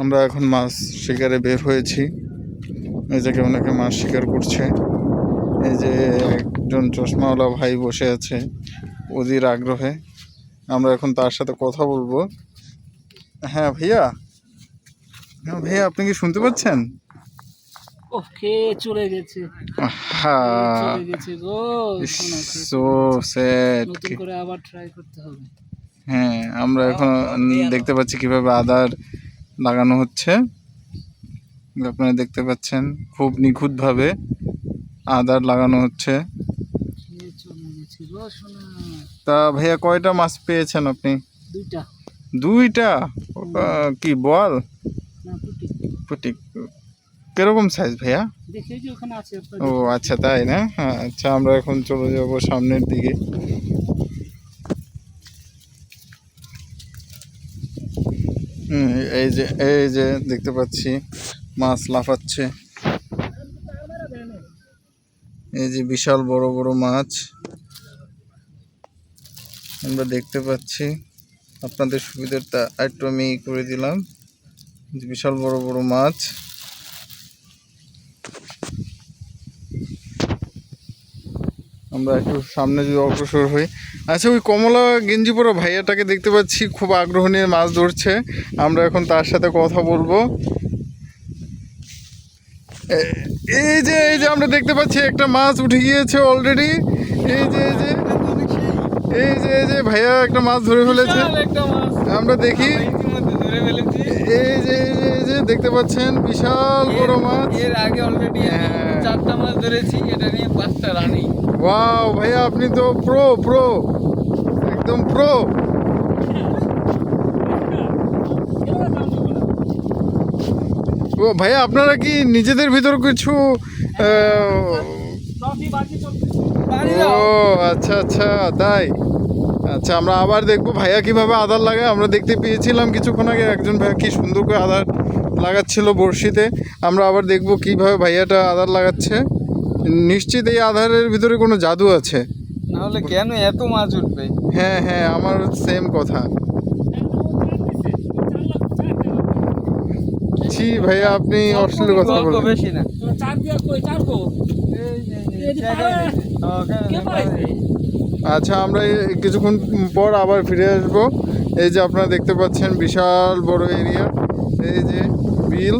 আমরা এখন মাছ শিকারে বের হয়েছি। এই যে অনেকে মাছ শিকার করছে। এই যে একজন চশমাওয়ালা ভাই বসে আছে অধীর আগ্রহে। আমরা এখন তার সাথে কথা বলব। হ্যাঁ ভাইয়া? হ্যাঁ ভাইয়া আপনি কি শুনতে পাচ্ছেন? ওকে চলে গেছে? হ্যাঁ চলে গেছে গো? সো স্যাড করে আবার ট্রাই করতে হবে। হ্যাঁ আমরা এখন দেখতে পাচ্ছি কীভাবে আদার লাগানো হচ্ছে। আপনারা দেখতে পাচ্ছেন খুব নিখুঁতভাবে আদার লাগানো হচ্ছে। তা ভাইয়া কয়টা মাছ পেয়েছেন আপনি? দুইটা। দুইটা? কি বল পুটি। কীরকম সাইজ ভাইয়া? ও আচ্ছা তাই না? হ্যাঁ আচ্ছা আমরা এখন চলে যাব সামনের দিকে। এই যে এই যে দেখতে পাচ্ছি, মাছ লাফাচ্ছে। এই যে বিশাল বড় বড় মাছ। আমরা দেখতে পাচ্ছি, আপনাদের সুবিধাটা একটু আমি করে দিলাম। বিশাল বড় বড় মাছ। আমরা একটু সামনে যদি অগ্রসর হই। আচ্ছা ওই কমলা গেঞ্জি পরা ভাইয়াটাকে দেখতে পাচ্ছি খুব আগ্রহ নিয়ে মাছ ধরছে। আমরা এখন তার সাথে কথা বলব। এই যে এই যে আমরা দেখতে পাচ্ছি একটা মাছ উঠে গিয়েছে অলরেডি এই যে এই যে এই যে এই যে ভাইয়া একটা মাছ ধরে ফেলেছে। আমরা দেখি। এই যে এই যে দেখতে পাচ্ছেন বিশাল বড় মাছ। এর আগে অলরেডি হ্যাঁ। চারটা মাছ ধরেছি এটা নিয়ে পাঁচটা রানি ওয়াও ভাইয়া আপনি তো প্রো প্রো একদম প্রো ও ভাইয়া আপনারা কি নিজেদের ভিতর কিছু ও আচ্ছা আচ্ছা তাই। আচ্ছা আমরা আবার দেখব ভাইয়া কীভাবে আধার লাগায় আমরা দেখতে পেয়েছিলাম কিছুক্ষণ আগে একজন ভাইয়া কি সুন্দর করে আধার লাগাচ্ছিল বড়শিতে আমরা আবার দেখব কীভাবে ভাইয়াটা আধার লাগাচ্ছে নিশ্চিত এই আধারের ভিতরে কোনো জাদু আছে নাহলে কেন এত মাছ উঠবে হ্যাঁ হ্যাঁ আমার সেম কথা ছি ভাইয়া আপনি অশ্লীল কথা বলবেন বেশি না চার দিয়া কই চার গো এই যে পাড়ায়। আচ্ছা আমরা কিছুক্ষণ পর আবার ফিরে আসব। এই যে আপনারা দেখতে পাচ্ছেন বিশাল বড় এরিয়া এই যে বিল।